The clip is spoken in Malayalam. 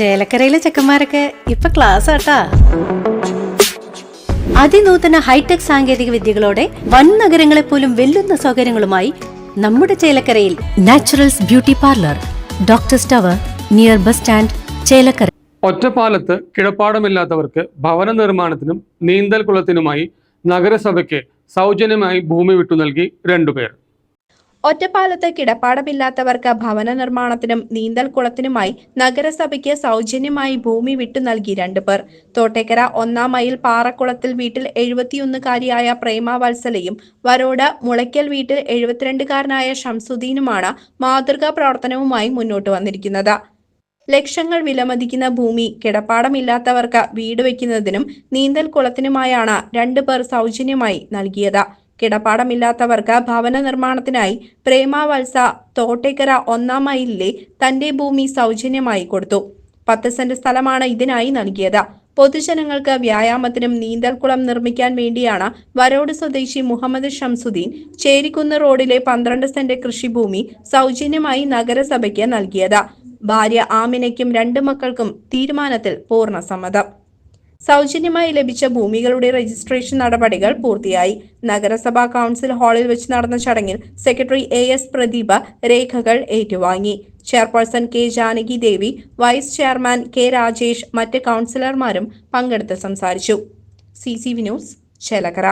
ചേലക്കരയിലെ ചെക്കന്മാരൊക്കെ ഇപ്പൊ ക്ലാസ് ആട്ടാ. അതിനൂതന ഹൈടെക് സാങ്കേതിക വിദ്യകളോടെ വൻ നഗരങ്ങളെ പോലും വെല്ലുന്ന സൗകര്യങ്ങളുമായി നമ്മുടെ ചേലക്കരയിൽ naturals beauty parlour doctor tower near bus stand Chelakkara. ഒറ്റപ്പാലത്ത് കിടപ്പാടമില്ലാത്തവർക്ക് ഭവന നിർമ്മാണത്തിനും നീന്തൽ കുളത്തിനുമായി നഗരസഭയ്ക്ക് സൗജന്യമായി ഭൂമി വിട്ടു നൽകി രണ്ടുപേർ. ഒറ്റപ്പാലത്ത് കിടപ്പാടമില്ലാത്തവർക്ക് ഭവന നിർമ്മാണത്തിനും നീന്തൽ കുളത്തിനുമായി നഗരസഭയ്ക്ക് സൗജന്യമായി ഭൂമി വിട്ടു നൽകി രണ്ടുപേർ തോട്ടേക്കര ഒന്നാം മൈൽ പാറക്കുളത്തിൽ വീട്ടിൽ എഴുപത്തിയൊന്നുകാരിയായ പ്രേമ വത്സലയും വരോട് മുളയ്ക്കൽ വീട്ടിൽ എഴുപത്തിരണ്ടുകാരനായ ഷംസുദ്ദീനുമാണ് മാതൃകാ പ്രവർത്തനവുമായി മുന്നോട്ട് വന്നിരിക്കുന്നത്. ലക്ഷങ്ങൾ വിലമതിക്കുന്ന ഭൂമി കിടപ്പാടമില്ലാത്തവർക്ക് വീട് വയ്ക്കുന്നതിനും നീന്തൽ കുളത്തിനുമായാണ് രണ്ടുപേർ സൗജന്യമായി നൽകിയത്. കിടപ്പാടമില്ലാത്തവർക്ക് ഭവന നിർമ്മാണത്തിനായി പ്രേമാവത്സ തോട്ടേക്കര ഒന്നാം മൈലിലെ തന്റെ ഭൂമി സൗജന്യമായി കൊടുത്തു. പത്ത് സെന്റ് സ്ഥലമാണ് ഇതിനായി നൽകിയത്. പൊതുജനങ്ങൾക്ക് വ്യായാമത്തിനും നീന്തൽക്കുളം നിർമ്മിക്കാൻ വേണ്ടിയാണ് വരോട് സ്വദേശി മുഹമ്മദ് ഷംസുദ്ദീൻ ചേരിക്കുന്ന് റോഡിലെ പന്ത്രണ്ട് സെന്റ് കൃഷിഭൂമി സൗജന്യമായി നഗരസഭയ്ക്ക് നൽകിയത്. ഭാര്യ ആമിനയ്ക്കും രണ്ട് മക്കൾക്കും തീരുമാനത്തിൽ പൂർണ സമ്മതം. സൗജന്യമായി ലഭിച്ച ഭൂമികളുടെ രജിസ്ട്രേഷൻ നടപടികൾ പൂർത്തിയായി. നഗരസഭാ കൗൺസിൽ ഹാളിൽ വെച്ച് നടന്ന ചടങ്ങിൽ സെക്രട്ടറി എ എസ് പ്രദീപ രേഖകൾ ഏറ്റുവാങ്ങി. Chairperson K Janaki Devi vice chairman K Rajesh മറ്റ് കൗൺസിലർമാരും പങ്കെടുത്ത് സംസാരിച്ചു. C C V news Chelakkara.